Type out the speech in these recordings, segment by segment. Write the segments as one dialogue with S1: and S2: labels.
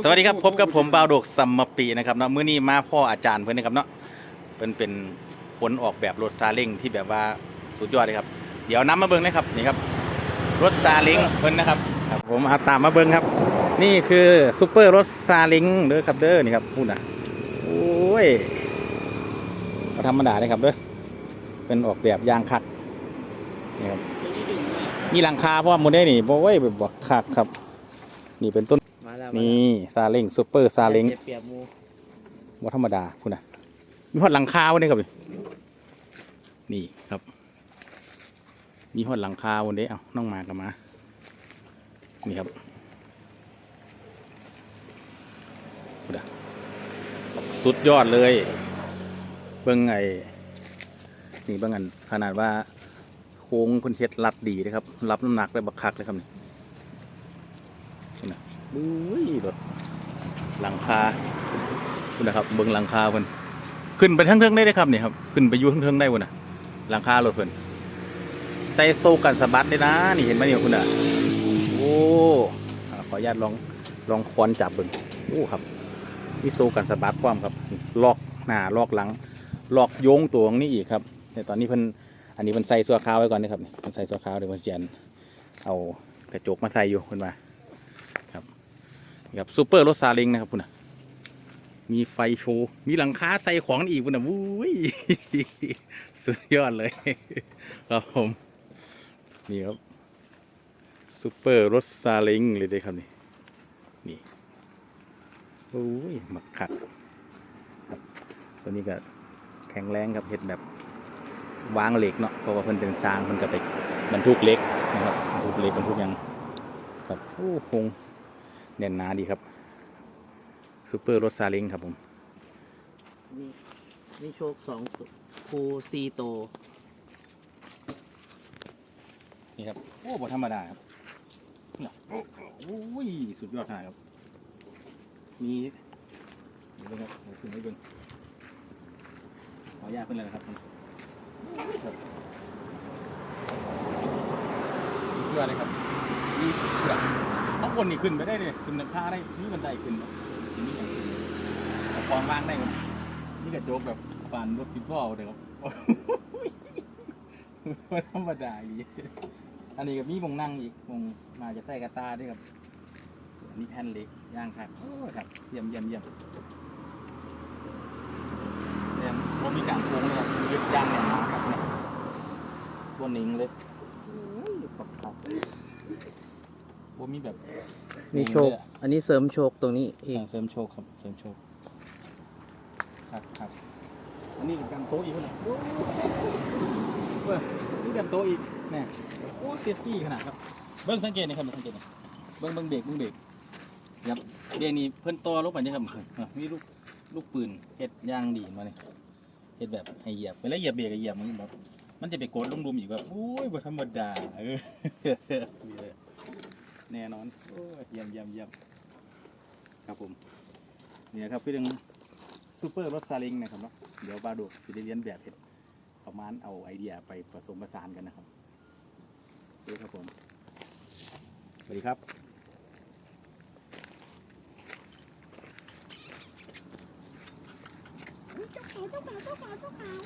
S1: สวัสดีครับพบกับผมบาวดกสัมมปีนะครับเนาะมื้อนี้มาพ่ออาจารย์เพิ่อนนะครับเนาะเพิ่นเป็นผลออกแบบรถซาเล้งที่แบบว่าสุดยอดเลยครับ เดี๋ยวนํมาเบิ่งนะครับนี่ครับ รถซาเล้งเพิ่อนนะครับครับผมเอาตามมาเบิ่งครับ นี่คือซูเปอร์รถซาเล้งเด้อครับเด้อนี่ครับพูดนะโอ้ยก็ธรรมดาเลยครับเด้อเป็นออกแบบยางคักนี่ครับมีหลังคาเพราะว่าโมเดลนี่บ่ไว้แบบบ่คักครับ นี่เป็นต้น นี่ซาเล้งซูเปอร์ซาเล้ง
S2: จ็บเปรียบหมู
S1: ว่าธรรมดาคุณนะมีหอดหลังคาวันนี้ครับนี่ครับ มีหอดหลังคาวันนี้เอาน้องมากับมา นี่ครับคุณนะสุดยอดเลย เบิ้งไงนี่เบิ้งอันขนาดว่าโค้งเพิ่นเฮ็ดรัดดีนะครับ รับน้ำหนักได้บักคักเลยครับนี่ คุณนะอุ้ยรถหลังคาคุณนะครับเบิ้งหลังคาเพิ่นขึ้นไปทั้งเทิงได้เลยครับนี่ครับขึ้นไปอยู่ทั้งเทิงได้พุ่นน่ะหลังคารถเพิ่นใส่โซ่กันสะบัดได้นะ นี่เห็นไหมเนี่ยคุณอะโอ้ขออนุญาตลองลองค้อนจับเบิ่งโอ้ครับมีโซ่กันสะบัดความครับล็อกหน้าล็อกหลังล็อกโยงตัวงนี้อีกครับแต่ตอนนี้เพิ่นอันนี้เพิ่นใส่สัวขาวไว้ก่อนนะครับเพิ่นใส่สัวขาวเดี๋ยวเพิ่นเสียนเอากระจกมาใส่อยู่เพิ่นว่า ครับซูเปอร์รถซาเล้งนะครับคุณน่ะมีไฟโชว์ มีหลังคาใส่ของอีกพุ่นะวุ้ยสุดยอดเลย ครับผม นี่ครับซูเปอร์รถซาเล้งเลยเด้ครับนี่ นี่โอ้ยหมักขัดครับตัวนี้ก็แข็งแรงครับเห็ดแบบวางเหล็กเนาะเพราะว่าเพิ่นเป็นสร้างเพิ่นก็ไปบรรทุกเล็กนะครับบรรทุกเหล็กบรรทุกยังครับโอ้คง แน่นหนาดีครับซูเปอร์รถซาเล้งครับผม
S2: นี่นี่โชคสองตัวฟูซีโตว
S1: นี่ครับ โอ้บธรรมดาครับเนี่ยโอ้โอ้ยสุดยอดขนาดครับ มีเดี๋ยวนะครับเอาขึ้นให้เบิ่งขออนุญาตขึ้นเลยนะครับครับสุดยอดเลยครับมี แบบข้างบนนี่ขึ้นไปได้เลยขึ้นหลังคาได้นี่บันไดขึ้นนี่อย่างขึ้นเอาของวางได้ครับนี่กระโจกแบบปานรถสิบล้อเลยครับไม่ธรรมดาอีกอันนี้ก็มีมงนั่งอีกมงมาจะใส่กระตาด้วยครับอันนี้แผ่นเหล็กย่างครับโอ้ครับเยี่ยมเยี่ยมเยี่ยมเยี่ยมผมมีการโค้งเลยครับยึดย่างแน่นหนาครับเนี่ยบนนิ่งเลยโอ้ยครับครั บผมมีแบบ
S2: นี่โชค อันนี้เสริมโชคตรงนี้
S1: เอ
S2: อีก
S1: งเสริมโชคครับ เสริมโชค ครับครับ อันนี้เป็นการโต๊ะอีกคนละโอ้ยเว้ยนี่การโต๊ะอีกแน่โอ้เซฟตี้ขนาดครับ เบิ้งสังเกตนี่ครับสังเกตนี่เบิ้งเบิ้งเบรกเบิ้งเบรกครับเบรกนี่เพิ่นตัวลงไปนี่ครับอะมีลูกลูกปืนเฮ็ดย่างดีมาเนี่ยเฮ็ดแบบให้เหยียบเวลาเหยียบเบรกก็เหยียบมันแบบมันจะไปกดลงดุมอีกแบบโอ้ยบ่ธรรมดาเออนี่เลย แน่นอนโอ้ยเยี่ยมเยี่ยมเยี่ยมครับผมเนี่ยครับคือเรื่องซูเปอร์รถซาเล้งนะครับเนาะเดี๋ยวบาโดกสิได้เรียนแบบเฮ็ดประมาณเอาไอเดียไปผสมผสานกันนะครับดูครับผมสวัสดีครับ
S3: เจ้าขาวเจ้าขาวเจ้าขาวเจ้าขาว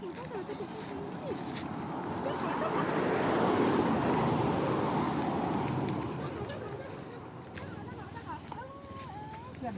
S3: เจ้าขาวเจ้าขาว
S1: gần